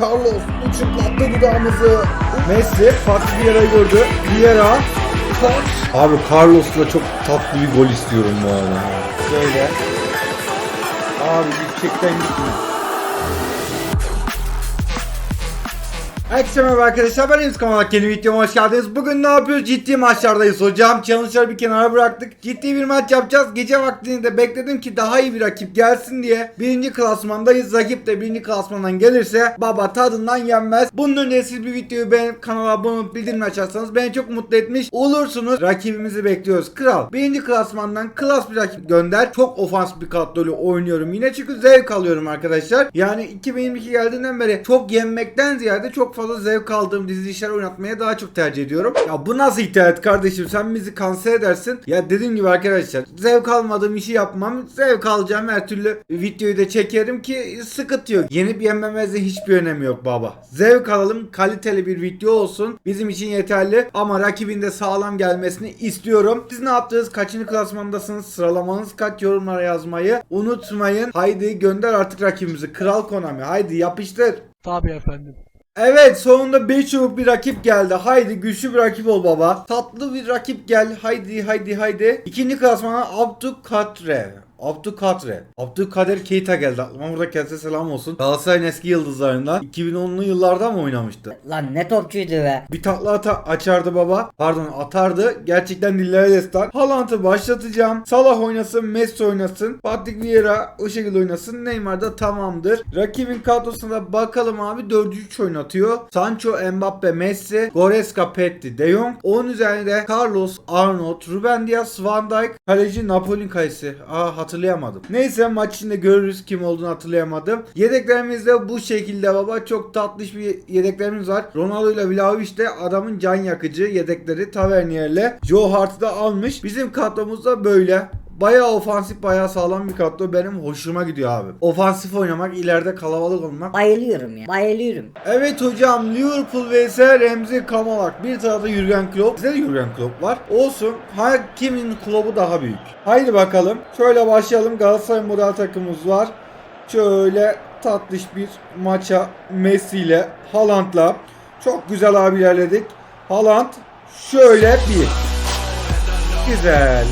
Carlos uçuklattı dudağımızı. Messi farklı bir yere gördü. Vieira. Koç. Abi Carlos'la çok tatlı bir gol istiyorum bu arada. Şöyle. Abi yüksekten gitme. Herkese merhaba arkadaşlar ben Enes Kamalak yeni videoma hoş geldiniz. Bugün ne yapıyoruz? Ciddi maçlardayız hocam. Challenge'ları bir kenara bıraktık. Ciddi bir maç yapacağız. Gece vaktinde de bekledim ki daha iyi bir rakip gelsin diye. Birinci klasmandayız. Rakip de birinci klasmandan gelirse baba tadından yenmez. Bunun önce siz bir videoyu beğenip kanala abone olup bildirim açarsanız beni çok mutlu etmiş olursunuz. Rakibimizi bekliyoruz. Kral. Birinci klasmandan klas bir rakip gönder. Çok ofans bir kadrolu oynuyorum yine çünkü zevk alıyorum arkadaşlar. Yani 2022 geldiğinden beri çok yenmekten ziyade çok fazla zevk aldığım dizilişler oynatmaya daha çok tercih ediyorum. Ya bu nasıl internet kardeşim sen bizi kanser edersin. Ya dediğim gibi arkadaşlar zevk almadığım işi yapmam. Zevk alacağım her türlü videoyu da çekerim ki sıkıntı yok. Yenip yenmemezde hiçbir önemi yok baba. Zevk alalım kaliteli bir video olsun. Bizim için yeterli ama rakibin de sağlam gelmesini istiyorum. Siz ne yaptınız? Kaçıncı klasmandasınız? Sıralamanız kaç yorumlara yazmayı unutmayın. Haydi gönder artık rakibimizi. Kral Konami. Haydi yapıştır. Tabii efendim. Evet sonunda 5 çubuk bir rakip geldi. Haydi güçlü bir rakip ol baba. Tatlı bir rakip gel. Haydi haydi haydi. İkinci klasmana Abdülkadre. Abdülkadre. Abdülkader Keita geldi. Aklıma burada kendisine selam olsun. Galatasaray'ın eski yıldızlarından. 2010'lu yıllarda mı oynamıştı? Lan ne topçuydu be. Bir takla ata açardı baba. Pardon atardı. Gerçekten dillere destan. Haaland'ı başlatacağım. Salah oynasın, Messi oynasın. Patrick Vieira o şekilde oynasın. Neymar da tamamdır. Rakibin kadrosuna bakalım abi. 4-3 oynatıyor. Sancho, Mbappe, Messi, Goreska, Petti, De Jong. Onun üzerinde Carlos, Arnold, Ruben Dias, Van Dijk. Kaleci Napoli kayısı. Aa hatırlayamadım. Neyse maç içinde görürüz kim olduğunu hatırlayamadım. Yedeklerimiz de bu şekilde baba. Çok tatlış bir yedeklerimiz var. Ronaldo ile Vlahovic de adamın can yakıcı yedekleri Tavernier'le. Joe Hart'ı da almış. Bizim kadromuz da böyle. Bayağı ofansif bayağı sağlam bir kadro benim hoşuma gidiyor abi. Ofansif oynamak ileride kalabalık olmak. Bayılıyorum ya. Bayılıyorum. Evet hocam Liverpool vs Remzi Kamalak. Bir tarafta Jurgen Klopp. Bizde de Jurgen Klopp var. Olsun. Her kimin Klopp'u daha büyük. Haydi bakalım. Şöyle başlayalım. Galatasaray model takımımız var. Şöyle tatlış bir maça Messi ile Haaland'la. Çok güzel abi ilerledik. Haaland şöyle bir. Güzel.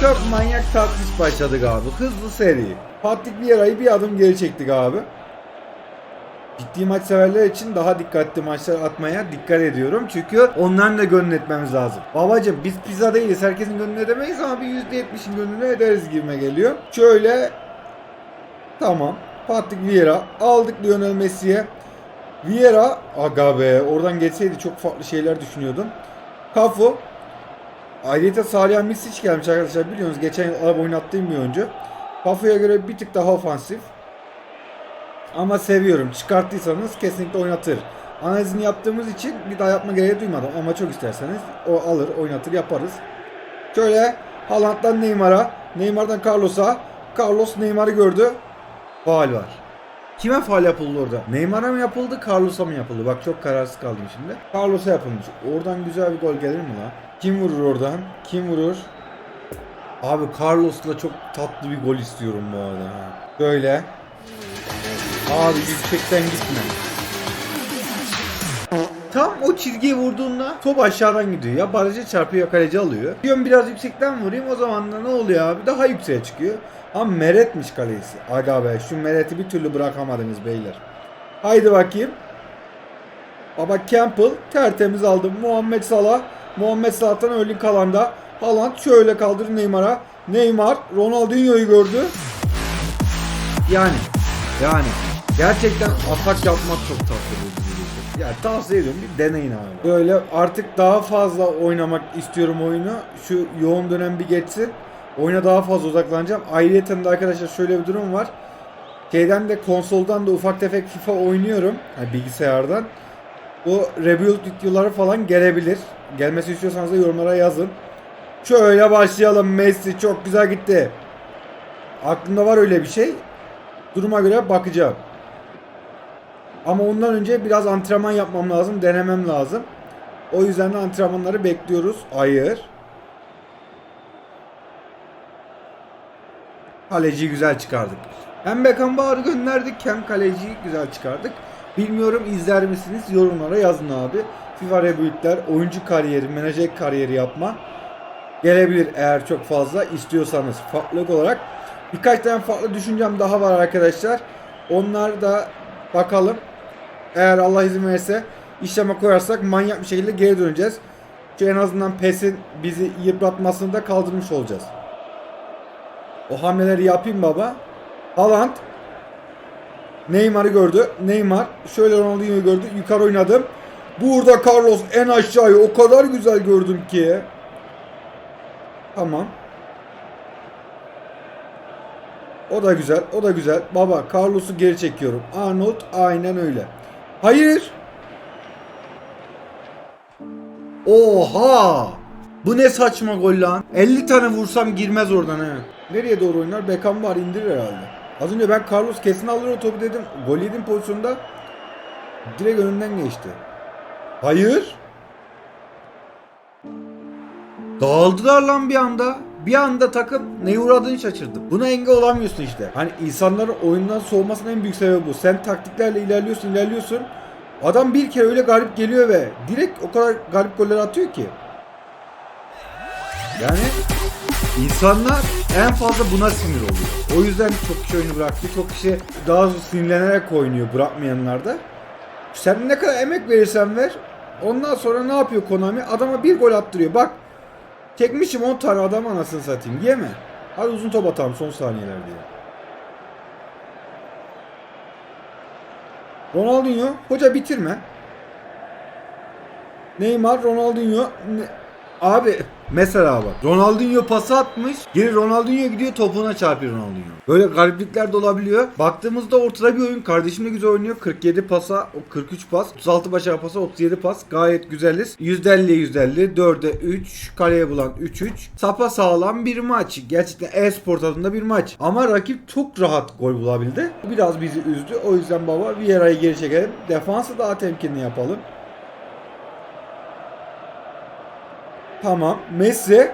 Çok manyak tatlış başladık abi. Hızlı seri. Patrick Vieira'yı bir adım geri çektik abi. Ciddi maç severler için daha dikkatli maçlar atmaya dikkat ediyorum. Çünkü onların da gönlünü etmemiz lazım. Babacım biz pizza değiliz. Herkesin gönlünü edemeyiz ama bir %70'in gönlünü ederiz gibime geliyor. Şöyle Tamam. Patrick Vieira aldık Lionel Messi'ye. Vieira aga be oradan geçseydi çok farklı şeyler düşünüyordum. Kafu Ayrıca Salih Misic gelmiş arkadaşlar biliyorsunuz geçen yıl oynattığım bir oyuncu. Kafu'ya göre bir tık daha ofansif. Ama seviyorum. Çıkarttıysanız kesinlikle oynatır. Analizini yaptığımız için bir daha yapma gereği duymadım. Ama çok isterseniz o alır, oynatır, yaparız. Şöyle Haaland'dan Neymar'a, Neymar'dan Carlos'a. Carlos Neymar'ı gördü. Faal var. Kime faal yapıldı orada? Neymar'a mı yapıldı, Carlos'a mı yapıldı? Bak çok kararsız kaldım şimdi. Carlos'a yapılmış. Oradan güzel bir gol gelir mi lan? Kim vurur oradan? Kim vurur? Abi Carlos'la çok tatlı bir gol istiyorum bu arada. Böyle. Abi yüksekten gitme. Tam o çizgiye vurduğunda top aşağıdan gidiyor. Ya barajı çarpıyor kaleci alıyor. Diyorum biraz yüksekten vurayım o zaman da ne oluyor abi? Daha yükseğe çıkıyor. Ama Meret'miş kalecisi. Aga be şu Meret'i bir türlü bırakamadınız beyler. Haydi bakayım. Baba Campbell tertemiz aldı. Muhammed Salah. Muhammed Salah'tan Erling Haaland'a. Haaland şöyle kaldırır Neymar'a. Neymar Ronaldinho'yu gördü. Yani yani gerçekten atak yapmak çok tatlı. Ya tavsiye ediyorum bir deneyin abi. Böyle artık daha fazla oynamak istiyorum oyunu. Şu yoğun dönem bir geçsin. Oyuna daha fazla odaklanacağım. Ayrıca de arkadaşlar şöyle bir durum var. Şeyden de konsoldan da ufak tefek FIFA oynuyorum. Yani bilgisayardan. Bu rebuild videoları falan gelebilir. Gelmesi istiyorsanız da yorumlara yazın. Şöyle başlayalım. Messi çok güzel gitti. Aklımda var öyle bir şey. Duruma göre bakacağım. Ama ondan önce biraz antrenman yapmam lazım. Denemem lazım. O yüzden de antrenmanları bekliyoruz. Hayır. Kaleciyi güzel çıkardık. Hem Beckenbauer'ı gönderdik hem kaleciyi güzel çıkardık. Bilmiyorum izler misiniz? Yorumlara yazın abi. FIFA Rebuild'ler, oyuncu kariyeri, menajer kariyeri yapma gelebilir eğer çok fazla istiyorsanız farklılık olarak. Birkaç tane farklı düşüncem daha var arkadaşlar. Onlar da bakalım. Eğer Allah izin verirse işleme koyarsak manyak bir şekilde geri döneceğiz. Çünkü en azından PES'in bizi yıpratmasını da kaldırmış olacağız. O hamleleri yapayım baba. Haaland Neymar'ı gördü. Neymar şöyle Ronaldinho'yu gördü. Yukarı oynadım. Burada Carlos en aşağıyı o kadar güzel gördüm ki. Tamam. O da güzel. O da güzel. Baba Carlos'u geri çekiyorum. Arnold aynen öyle. Hayır. Oha! Bu ne saçma gol lan. 50 tane vursam girmez oradan he. Nereye doğru oynar? Beckham var indirir herhalde. Az önce ben Carlos kesin alır o topu dedim. Gol yedim pozisyonda. Direkt önünden geçti. Hayır. Dağıldılar lan bir anda. Bir anda takım neye uğradığını şaşırdı. Buna engel olamıyorsun işte. Hani insanların oyundan soğumasının en büyük sebebi bu. Sen taktiklerle ilerliyorsun ilerliyorsun. Adam bir kere öyle garip geliyor ve direkt o kadar garip goller atıyor ki. Yani insanlar en fazla buna sinir oluyor. O yüzden çok kişi oyunu bıraktı. Çok kişi daha sinirlenerek oynuyor bırakmayanlar da. Sen ne kadar emek verirsen ver. Ondan sonra ne yapıyor Konami? Adama bir gol attırıyor. Bak Çekmişim 10 tane adam anasını satayım. Yeme. Hadi uzun top atalım son saniyeler diye. Ronaldinho. Hoca bitirme. Neymar, Ronaldinho. Ne- Abi mesela bak. Ronaldinho pası atmış. Geri Ronaldinho gidiyor topuna çarpıyor Ronaldinho. Böyle gariplikler de olabiliyor. Baktığımızda ortada bir oyun. Kardeşim de güzel oynuyor. 47 pasa, o 43 pas. 36 başarı pasa, 37 pas. Gayet güzeliz. %50'ye %50. 4'e 3. Kaleye bulan 3-3. Sapa sağlam bir maç. Gerçekten e-spor tadında bir maç. Ama rakip çok rahat gol bulabildi. Biraz bizi üzdü. O yüzden baba Vieira'yı geri çekelim. Defansı daha temkinli yapalım. Tamam. Messi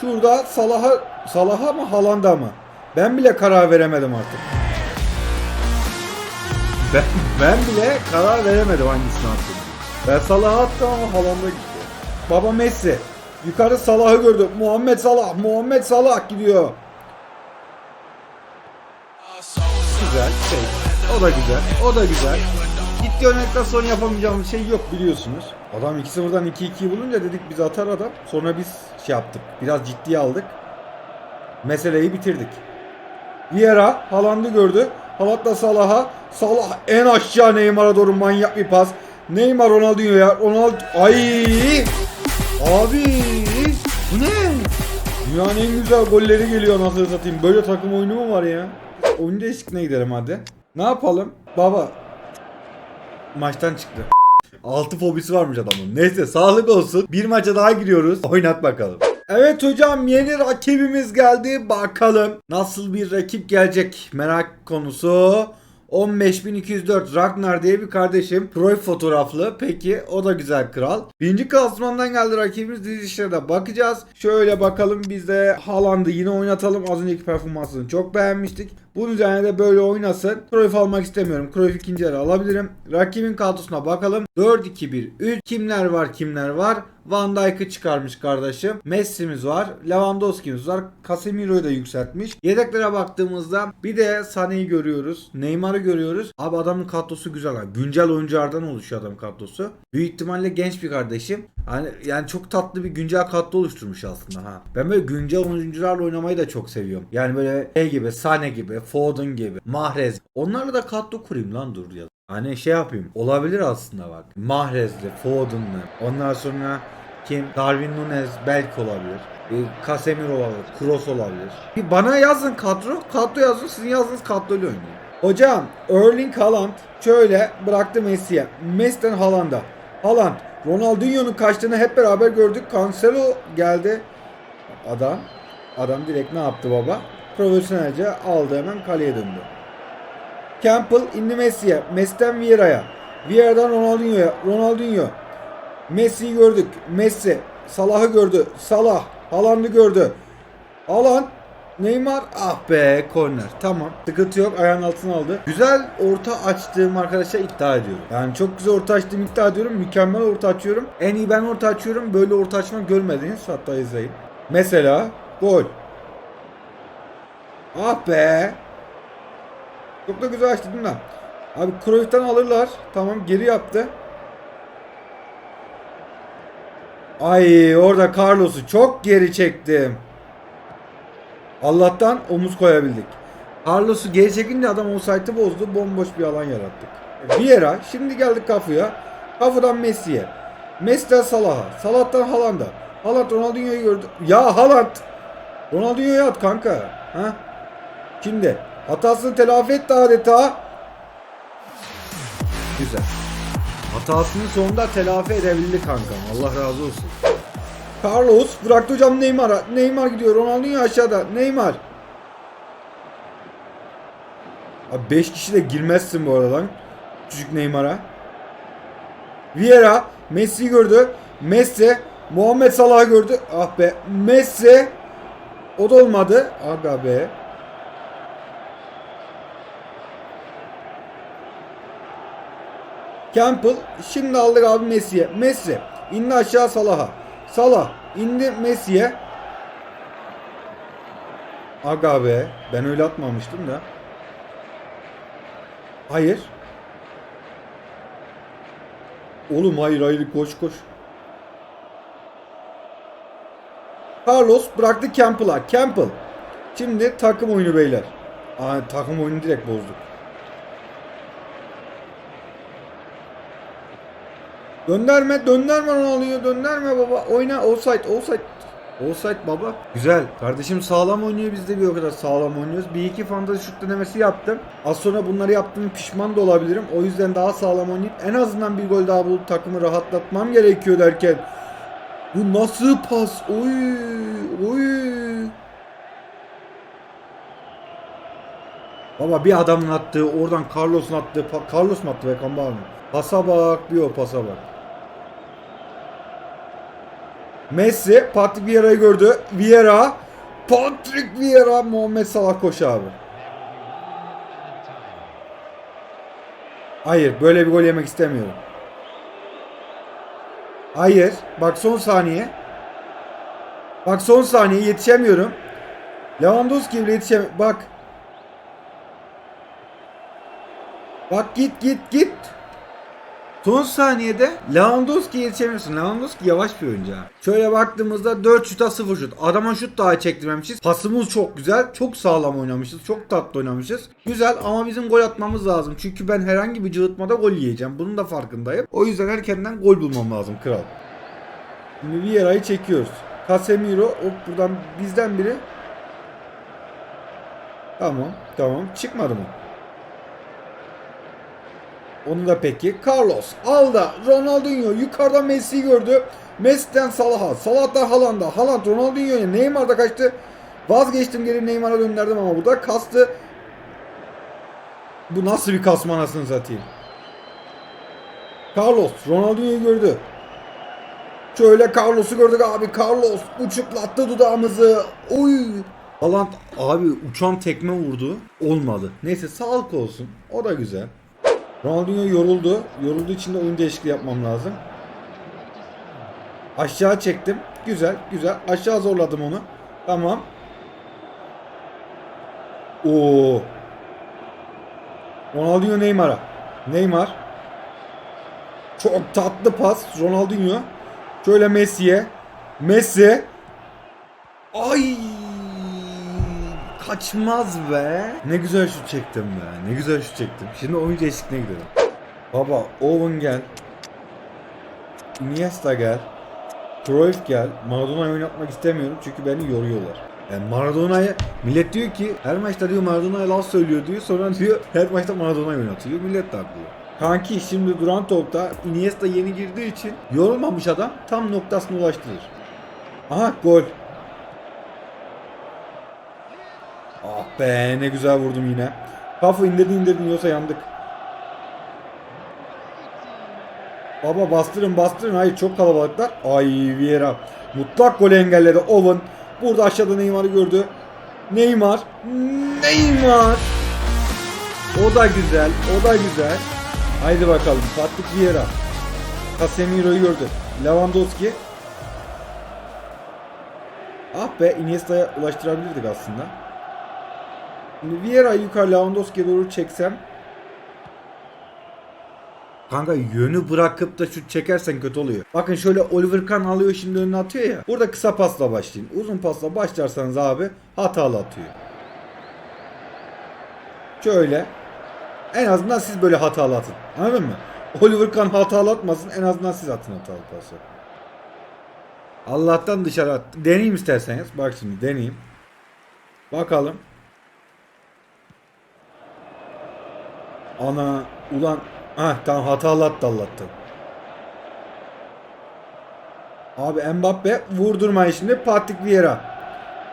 şurada Salah'a Salah'a mı Haaland'a mı? Ben bile karar veremedim artık. Ben, ben bile karar veremedim hangisini attım. Ben Salah'a attım ama Haaland'a gitti. Baba Messi. Yukarı Salah'ı gördüm. Muhammed Salah. Muhammed Salah gidiyor. Güzel. Şey. O da güzel. O da güzel. Gitti örnekten sonra yapamayacağımız şey yok biliyorsunuz. Adam 2-0'dan 2-2 bulunca dedik biz atar adam. Sonra biz şey yaptık. Biraz ciddiye aldık. Meseleyi bitirdik. Vieira Haaland'ı gördü. Haaland da Salah'a. Salah en aşağı Neymar'a doğru manyak bir pas. Neymar Ronaldinho'ya. Ronaldo ay abi bu ne? Dünyanın en güzel golleri geliyor nasıl satayım. Böyle takım oyunu mu var ya? Oyun değişikliğine gidelim hadi. Ne yapalım? Baba maçtan çıktı. Altı fobisi varmış adamın. Neyse sağlık olsun. Bir maça daha giriyoruz. Oynat bakalım. Evet hocam yeni rakibimiz geldi. Bakalım nasıl bir rakip gelecek. Merak konusu. 15204 Ragnar diye bir kardeşim. Proy fotoğraflı. Peki o da güzel kral. Birinci klasmandan geldi rakibimiz. Dizişlere de bakacağız. Şöyle bakalım biz de Haaland'ı yine oynatalım. Az önceki performansını çok beğenmiştik. Bunun üzerine de böyle oynasın. Cruyff almak istemiyorum. Cruyff ikinci yarı alabilirim. Rakibin kadrosuna bakalım. 4-2-1-3. Kimler var kimler var? Van Dijk'ı çıkarmış kardeşim. Messi'miz var. Lewandowski'miz var. Casemiro'yu da yükseltmiş. Yedeklere baktığımızda bir de Sané'yi görüyoruz. Neymar'ı görüyoruz. Abi adamın kadrosu güzel. ha. Güncel oyunculardan oluşuyor adamın kadrosu. Büyük ihtimalle genç bir kardeşim. Hani yani çok tatlı bir güncel kadro oluşturmuş aslında ha. Ben böyle güncel oyuncularla oynamayı da çok seviyorum. Yani böyle şey gibi, Sane gibi, Foden gibi, Mahrez. Onlarla da kadro kurayım lan dur ya. Hani şey yapayım. Olabilir aslında bak. Mahrez'li, Foden'lı. Ondan sonra kim? Darwin Nunez belki olabilir. E, Casemiro olabilir. Kroos olabilir. Bir bana yazın kadro. Kadro yazın. Sizin yazdığınız kadroyla oynayın. Hocam Erling Haaland şöyle bıraktı Messi'ye. Messi'den Haaland'a. Haaland Ronaldinho'nun kaçtığını hep beraber gördük. Cancelo geldi. Adam adam direkt ne yaptı baba? Profesyonelce aldı hemen kaleye döndü. Campbell indi Messi'ye. Messi'den Vieira'ya. Vieira'dan Ronaldinho'ya. Ronaldinho. Messi'yi gördük. Messi. Salah'ı gördü. Salah. Haaland'ı gördü. Haaland. Neymar ah be korner. Tamam. Sıkıntı yok. Ayağın altına aldı. Güzel orta açtığım arkadaşa iddia ediyorum. Yani çok güzel orta açtığım iddia ediyorum. Mükemmel orta açıyorum. En iyi ben orta açıyorum. Böyle orta açma görmediniz. Hatta izleyin. Mesela gol. Ah be. Çok da güzel açtı değil mi? Abi Cruyff'tan alırlar. Tamam geri yaptı. Ay orada Carlos'u çok geri çektim. Allah'tan omuz koyabildik. Carlos'u geri çekince adam offside'ı bozdu. Bomboş bir alan yarattık. Vieira. Şimdi geldik Cafu'ya. Cafu'dan Messi'ye. Messi'den Salah'a. Salah'tan Haaland'a. Haaland Ronaldinho'yu gördü. Ya Haaland. Ronaldinho'ya at kanka. Ha? Şimdi hatasını telafi etti adeta. Güzel. Hatasını sonunda telafi edebildi kankam. Allah razı olsun. Carlos bıraktı hocam Neymar'a. Neymar gidiyor. Ronaldinho aşağıda. Neymar. Abi 5 kişi de girmezsin bu aradan. Küçük Neymar'a. Vieira Messi gördü. Messi Muhammed Salah gördü. Ah be. Messi o da olmadı. Aga be. Campbell şimdi aldık abi Messi'ye. Messi indi aşağı Salah'a. Salah indi Messi'ye. Aga be. Ben öyle atmamıştım da. Hayır. Oğlum hayır hayır koş koş. Carlos bıraktı Campbell'a. Campbell. Şimdi takım oyunu beyler. Aa, takım oyunu direkt bozduk. Dönderme, dönderme Ronaldinho, dönderme baba. Oyna, offside, offside. Offside baba. Güzel. Kardeşim sağlam oynuyor, biz de bir o kadar sağlam oynuyoruz. Bir iki fantasy şut denemesi yaptım. Az sonra bunları yaptığım pişman da olabilirim. O yüzden daha sağlam oynayıp en azından bir gol daha bulup takımı rahatlatmam gerekiyor derken. Bu nasıl pas? Oy, oy. Baba bir adamın attığı, oradan Carlos'un attığı, Carlos mu attı Beckham var mı? Pasa bak, bir o pasa bak. Messi, Patrick Vieira'yı gördü. Vieira, Patrick Vieira, Muhammed Salah koş abi. Hayır, böyle bir gol yemek istemiyorum. Hayır, bak son saniye. Bak son saniye yetişemiyorum. Lewandowski bile yetişemiyorum. Bak. Bak git git git. Son saniyede Lewandowski yetişemiyorsun. Lewandowski yavaş bir oyuncu. Şöyle baktığımızda 4 şuta 0 şut. Adama şut daha çektirmemişiz. Pasımız çok güzel. Çok sağlam oynamışız. Çok tatlı oynamışız. Güzel ama bizim gol atmamız lazım. Çünkü ben herhangi bir cıvıtmada gol yiyeceğim. Bunun da farkındayım. O yüzden erkenden gol bulmam lazım kral. Şimdi Vieira'yı çekiyoruz. Casemiro hop buradan bizden biri. Tamam tamam çıkmadı mı? Onu da peki. Carlos aldı. Ronaldinho yukarıda Messi'yi gördü. Messi'den Salah'a. Salah'tan Haaland'a. Haaland Ronaldinho'ya. Neymar da kaçtı. Vazgeçtim geri Neymar'a döndürdüm ama burada kastı. Bu nasıl bir kasma anasını satayım. Carlos Ronaldinho'yu gördü. Şöyle Carlos'u gördük abi. Carlos uçuklattı dudağımızı. Oy. Haaland abi uçan tekme vurdu. Olmadı. Neyse sağlık olsun. O da güzel. Ronaldinho yoruldu. Yorulduğu için de oyun değişikliği yapmam lazım. Aşağı çektim. Güzel, güzel. Aşağı zorladım onu. Tamam. Oo. Ronaldinho Neymar'a. Neymar. Çok tatlı pas. Ronaldinho. Şöyle Messi'ye. Messi. Ay kaçmaz be. Ne güzel şut çektim be. Ne güzel şut çektim. Şimdi oyun değişikliğine gidelim. Baba Owen gel. Iniesta gel. Cruyff gel. Maradona'yı oynatmak istemiyorum çünkü beni yoruyorlar. Yani Maradona'yı millet diyor ki her maçta diyor Maradona'ya laf söylüyor diyor. Sonra diyor her maçta Maradona'yı oynatıyor. Millet de haklı. Kanki şimdi duran topta Iniesta yeni girdiği için yorulmamış adam tam noktasına ulaştırır. Aha gol. Ah be ne güzel vurdum yine. Kafa indirdin indirdin yoksa yandık. Baba bastırın bastırın. Hayır çok kalabalıklar. Ay Vieira. Mutlak golü engelledi. Owen. Burada aşağıda Neymar'ı gördü. Neymar. Neymar. O da güzel. O da güzel. Haydi bakalım. Patrick Vieira. Casemiro'yu gördü. Lewandowski. Ah be Iniesta'ya ulaştırabilirdik aslında. Şimdi Vieira'yı yukarı Lewandowski'ye doğru çeksem. Kanka yönü bırakıp da şut çekersen kötü oluyor. Bakın şöyle Oliver Kahn alıyor şimdi önüne atıyor ya. Burada kısa pasla başlayın. Uzun pasla başlarsanız abi hatalı atıyor. Şöyle. En azından siz böyle hatalı atın. Anladın mı? Oliver Kahn hatalı atmasın. En azından siz atın hatalı pası. Allah'tan dışarı attı. Deneyeyim isterseniz. Bak şimdi deneyeyim. Bakalım. Ana ulan ha tamam hatalı attı Allah'tan. Abi Mbappe vurdurmayın şimdi Patrick Vieira.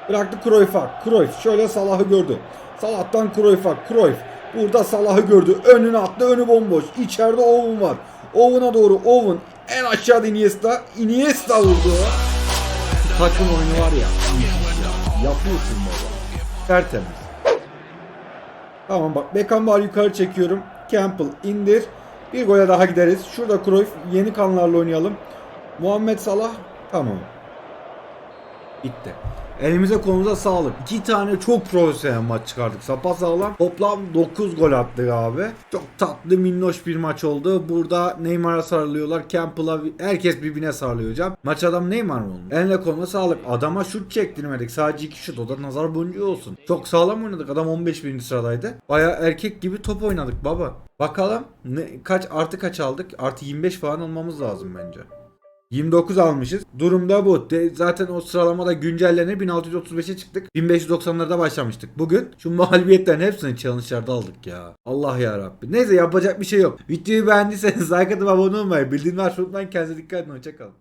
Bıraktı Cruyff'a. Cruyff şöyle Salah'ı gördü. Salah'tan Cruyff'a. Cruyff burada Salah'ı gördü. Önüne attı. Önü bomboş. İçeride Owen var. Owen'a doğru Owen. En aşağıda Iniesta. Iniesta vurdu. Takım oyunu var ya. Yapıyorsun baba. Tertemiz. Tamam bak Beckenbauer yukarı çekiyorum. Campbell indir. Bir gole daha gideriz. Şurada Cruyff yeni kanlarla oynayalım. Muhammed Salah tamam. Bitti. Elimize kolumuza sağlık. İki tane çok profesyonel maç çıkardık. Sapa sağlam. Toplam 9 gol attık abi. Çok tatlı minnoş bir maç oldu. Burada Neymar'a sarılıyorlar. Campbell'a herkes birbirine sarılıyor hocam. Maç adam Neymar mı olmuş? Eline koluna sağlık. Adama şut çektirmedik. Sadece 2 şut. O da nazar boncuğu olsun. Çok sağlam oynadık. Adam 15 birinci sıradaydı. Baya erkek gibi top oynadık baba. Bakalım ne, kaç artı kaç aldık? Artı 25 falan olmamız lazım bence. 29 almışız. Durumda bu. De, zaten o sıralamada güncellenir 1635'e çıktık. 1590'larda başlamıştık. Bugün şu mağlubiyetlerin hepsini challenge'larda aldık ya. Allah ya Rabbi. Neyse yapacak bir şey yok. Videoyu beğendiyseniz like atıp abone olmayı, bildirimleri açmayı unutmayın. Kendinize dikkat edin. Hoşçakalın.